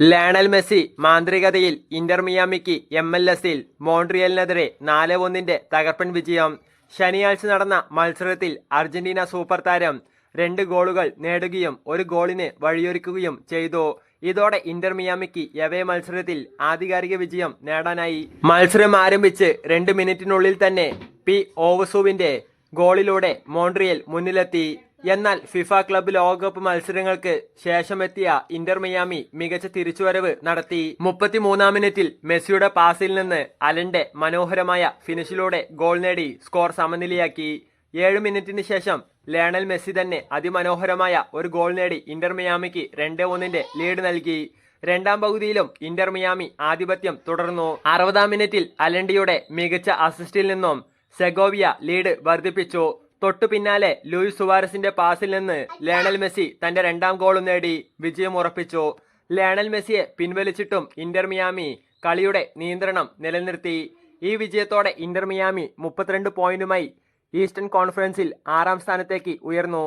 Lionel Messi മാന്ത്രികതയിൽ Inter മിയാമിക്ക് M L എസിൽ മോൺട്രിയലിനെതിരെ നാല് ഒന്നിന്റെ തകർപ്പൻ വിജയം. ശനിയാഴ്ച നടന്ന മത്സരത്തിൽ അർജന്റീന സൂപ്പർ താരം രണ്ട് ഗോളുകൾ നേടുകയും ഒരു ഗോളിന് വഴിയൊരുക്കുകയും ചെയ്തു. ഇതോടെ ഇന്റർ മിയാമിക്ക് എവേ മത്സരത്തിൽ ആധികാരിക വിജയം നേടാനായി. മത്സരം ആരംഭിച്ച് രണ്ട് മിനിറ്റിനുള്ളിൽ തന്നെ പി ഓവസുവിന്റെ ഗോളിലൂടെ മോൺട്രിയൽ മുന്നിലെത്തി. എന്നാൽ ഫിഫ ക്ലബ് ലോകകപ്പ് മത്സരങ്ങൾക്ക് ശേഷമെത്തിയ ഇന്റർ മിയാമി മികച്ച തിരിച്ചുവരവ് നടത്തി. മുപ്പത്തിമൂന്നാം മിനിറ്റിൽ മെസ്സിയുടെ പാസിൽ നിന്ന് അലന്റെ മനോഹരമായ ഫിനിഷിലൂടെ ഗോൾ നേടി സ്കോർ സമനിലയാക്കി. ഏഴ് മിനിറ്റിന് ശേഷം ലയണൽ മെസ്സി തന്നെ അതിമനോഹരമായ ഒരു ഗോൾ നേടി ഇന്റർ മിയാമിക്ക് രണ്ട് ഒന്നിന്റെ ലീഡ് നൽകി. രണ്ടാം പകുതിയിലും ഇന്റർ മിയാമി ആധിപത്യം തുടർന്നു. അറുപതാം മിനിറ്റിൽ അലണ്ടിയുടെ മികച്ച അസിസ്റ്റിൽ നിന്നും സെഗോവിയ ലീഡ് വർദ്ധിപ്പിച്ചു. തൊട്ടു പിന്നാലെ ലൂയിസ് സുവാരസിന്റെ പാസിൽ നിന്ന് ലയണൽ മെസ്സി തന്റെ രണ്ടാം ഗോളും നേടി വിജയം ഉറപ്പിച്ചു. ലയണൽ മെസ്സിയെ പിൻവലിച്ചിട്ടും ഇന്റർ മിയാമി കളിയുടെ നിയന്ത്രണം നിലനിർത്തി. ഈ വിജയത്തോടെ ഇന്റർ മിയാമി മുപ്പത്തിരണ്ട് പോയിന്റുമായി ഈസ്റ്റേൺ കോൺഫറൻസിൽ ആറാം സ്ഥാനത്തേക്ക് ഉയർന്നു.